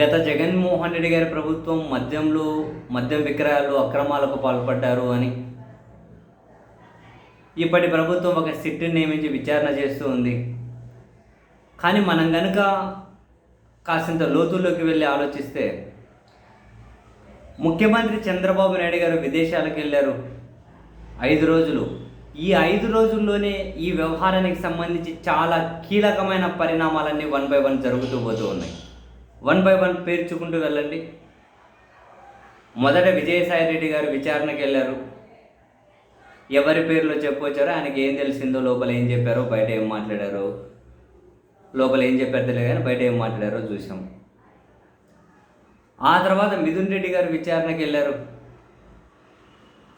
గత జగన్మోహన్ రెడ్డి గారి ప్రభుత్వం మద్యంలో మద్యం విక్రయాలు అక్రమాలకు పాల్పడ్డారు అని ఇప్పటి ప్రభుత్వం ఒక సిట్ని నియమించి విచారణ చేస్తూ ఉంది. కానీ మనం కనుక కాసింత లోతుల్లోకి వెళ్ళి ఆలోచిస్తే ముఖ్యమంత్రి చంద్రబాబు నాయుడు గారు విదేశాలకు వెళ్ళారు ఐదు రోజులు. ఈ ఐదు రోజుల్లోనే ఈ వ్యవహారానికి సంబంధించి చాలా కీలకమైన పరిణామాలన్నీ వన్ బై వన్ జరుగుతూ పోతూ ఉన్నాయి. వన్ బై వన్ పేర్చుకుంటూ వెళ్ళండి. మొదట విజయసాయి రెడ్డి గారు విచారణకు వెళ్ళారు. ఎవరి పేర్లో చెప్పొచ్చారో ఆయనకి ఏం తెలిసిందో లోపల ఏం చెప్పారో బయట ఏం మాట్లాడారో లోపల ఏం చెప్పారు తెలియదు కానీ బయట ఏం మాట్లాడారో చూసాం ఆ తర్వాత మిథున్ రెడ్డి గారు విచారణకు వెళ్ళారు.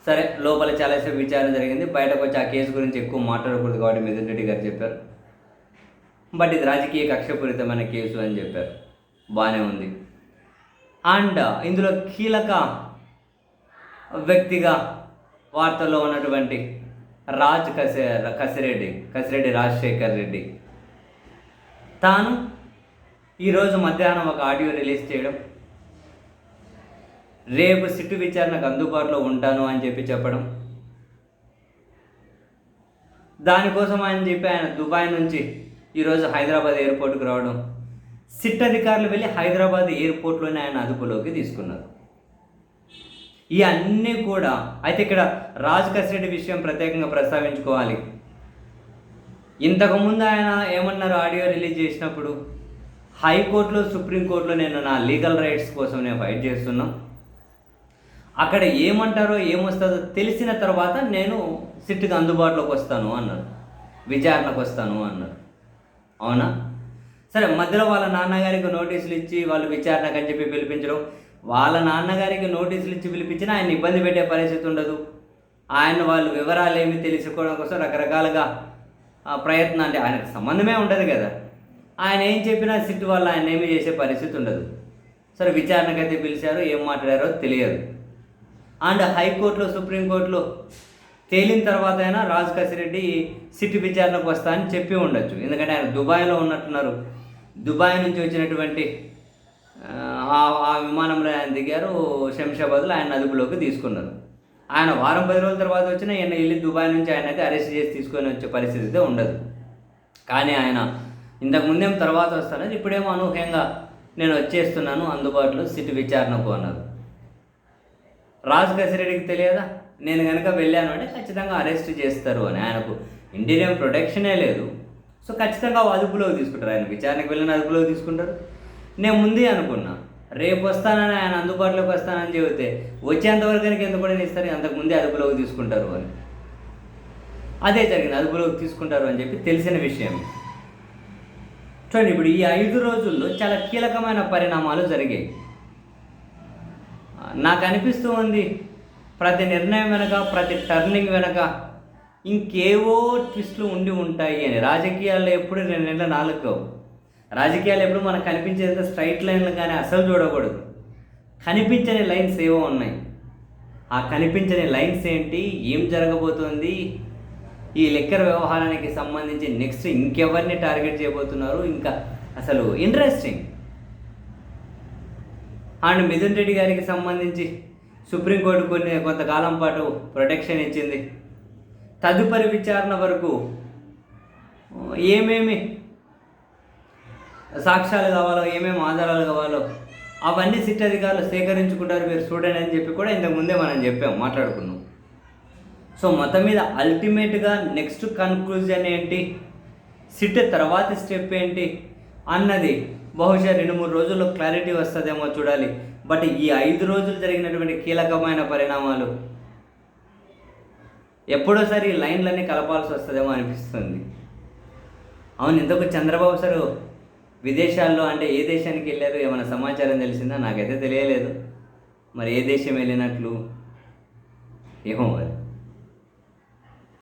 సరే లోపల చాలాసేపు విచారణ జరిగింది. బయటకు వచ్చి ఆ కేసు గురించి ఎక్కువ మాట్లాడకూడదు కాబట్టి మిథున్ రెడ్డి గారు చెప్పారు. బట్ ఇది రాజకీయ కక్షపూరితమైన కేసు అని చెప్పారు. బాగానే ఉంది. అండ్ ఇందులో కీలక వ్యక్తిగా వార్తల్లో ఉన్నటువంటి రాజ్ కసి కసిరెడ్డి కసిరెడ్డి రాజశేఖర్ రెడ్డి. తాను ఈరోజు మధ్యాహ్నం ఒక ఆడియో రిలీజ్ చేయడం రేపు సిట్టు విచారణకు అందుబాటులో ఉంటాను అని చెప్పి చెప్పడం దానికోసం అని చెప్పి ఆయన దుబాయ్ నుంచి ఈరోజు హైదరాబాద్ ఎయిర్పోర్ట్కి రావడం సిట్ అధికారులు వెళ్ళి హైదరాబాద్ ఎయిర్పోర్ట్లోనే ఆయన అదుపులోకి తీసుకున్నారు. ఈ అన్నీ కూడా అయితే ఇక్కడ రాజ్ కసిరెడ్డి విషయం ప్రత్యేకంగా ప్రస్తావించుకోవాలి. ఇంతకుముందు ఆయన ఏమన్నారు ఆడియో రిలీజ్ చేసినప్పుడు? హైకోర్టులో సుప్రీంకోర్టులో నేను నా లీగల్ రైట్స్ కోసం నేను ఫైట్ చేస్తున్నాం. అక్కడ ఏమంటారో ఏమొస్తుందో తెలిసిన తర్వాత నేను సిట్కి అందుబాటులోకి వస్తాను అన్నారు. విచారణకు వస్తాను అన్నారు. అవునా? సరే మధ్యలో వాళ్ళ నాన్నగారికి నోటీసులు ఇచ్చి వాళ్ళు విచారణకు అని చెప్పి పిలిపించడం. వాళ్ళ నాన్నగారికి నోటీసులు ఇచ్చి పిలిపించినా ఆయన ఇబ్బంది పెట్టే పరిస్థితి ఉండదు. ఆయన వాళ్ళు వివరాలు ఏమి తెలుసుకోవడం కోసం రకరకాలుగా ప్రయత్నాలు ప్రయత్నం అంటే ఆయనకు సంబంధమే ఉండదు కదా. ఆయన ఏం చెప్పినా సిట్ వల్ల ఆయన ఏమి చేసే పరిస్థితి ఉండదు. సరే విచారణకైతే పిలిచారో ఏం మాట్లాడారో తెలియదు. అండ్ హైకోర్టులో సుప్రీంకోర్టులో తేలిన తర్వాత అయినా రాజ్ కసిరెడ్డి సిట్ విచారణకు వస్తా అని చెప్పి ఉండొచ్చు. ఎందుకంటే ఆయన దుబాయ్లో ఉన్నట్టున్నారు. దుబాయ్ నుంచి వచ్చినటువంటి ఆ విమానంలో ఆయన దిగారు శంషాబాద్లో ఆయన అదుపులోకి తీసుకున్నారు. ఆయన వారం పది రోజుల తర్వాత వచ్చిన ఈయన వెళ్ళి దుబాయ్ నుంచి ఆయన అయితే అరెస్ట్ చేసి తీసుకొని వచ్చే పరిస్థితి అయితే ఉండదు. కానీ ఆయన ఇంతకుముందేం తర్వాత వస్తానని ఇప్పుడేమో అనూహ్యంగా నేను వచ్చేస్తున్నాను అందుబాటులో సిట్ విచారణకు అన్నారు. రాజు కసిరెడ్డికి తెలియదా? నేను కనుక వెళ్ళాను అంటే ఖచ్చితంగా అరెస్ట్ చేస్తారు అని ఆయనకు. ఇంటీరియం ప్రొటెక్షనే లేదు. సో ఖచ్చితంగా అదుపులోకి తీసుకుంటారు ఆయన విచారణకు వెళ్ళిన అదుపులోకి తీసుకుంటారు. నేను ముందే అనుకున్నా రేపు వస్తానని ఆయన అందుబాటులోకి వస్తానని చెబితే వచ్చేంతవరకు కనుక ఎందుకు కూడా ఇస్తారు అంతకు ముందే అదుపులోకి తీసుకుంటారు అని. అదే జరిగింది అదుపులోకి తీసుకుంటారు అని చెప్పి తెలిసిన విషయం. చూడండి ఇప్పుడు ఈ ఐదు రోజుల్లో చాలా కీలకమైన పరిణామాలు జరిగాయి. నాకు అనిపిస్తూ ఉంది ప్రతి నిర్ణయం వెనక ప్రతి టర్నింగ్ వెనక ఇంకేవో ట్విస్ట్లు ఉండి ఉంటాయి అని. రాజకీయాల్లో ఎప్పుడు రెండు నెలల నాలుగు రాజకీయాలు ఎప్పుడు మనకు కనిపించేంత స్ట్రైట్ లైన్లు కానీ అసలు చూడకూడదు. కనిపించని లైన్స్ ఏవో ఉన్నాయి. ఆ కనిపించని లైన్స్ ఏంటి? ఏం జరగబోతోంది? ఈ లెక్కర్ వ్యవహారానికి సంబంధించి నెక్స్ట్ ఇంకెవరిని టార్గెట్ చేయబోతున్నారు? ఇంకా అసలు ఇంట్రెస్టింగ్. అండ్ మిథున్ రెడ్డి గారికి సంబంధించి సుప్రీంకోర్టు కొన్ని కొంతకాలం పాటు ప్రొటెక్షన్ ఇచ్చింది. తదుపరి విచారణ వరకు ఏమేమి సాక్ష్యాలు కావాలో ఏమేమి ఆధారాలు కావాలో అవన్నీ సిట్ అధికారులు సేకరించుకుంటారు మీరు చూడండి అని చెప్పి కూడా ఇంతకు ముందే మనం చెప్పాం మాట్లాడుకున్నాం. సో మొత్తం మీద అల్టిమేట్గా నెక్స్ట్ కన్క్లూజన్ ఏంటి? సిట్ తర్వాతి స్టెప్ ఏంటి? అన్నది బహుశా రెండు మూడు రోజుల్లో క్లారిటీ వస్తుందేమో చూడాలి. బట్ ఈ ఐదు రోజులు జరిగినటువంటి కీలకమైన పరిణామాలు ఎప్పుడోసారి ఈ లైన్లన్నీ కలపాల్సి వస్తుందేమో అనిపిస్తుంది. అవును ఇంతకు చంద్రబాబు సార్ విదేశాల్లో అంటే ఏ దేశానికి వెళ్ళారు ఏమైనా సమాచారం తెలిసిందా? నాకైతే తెలియలేదు. మరి ఏ దేశం వెళ్ళినట్లు? ఏమో మరి.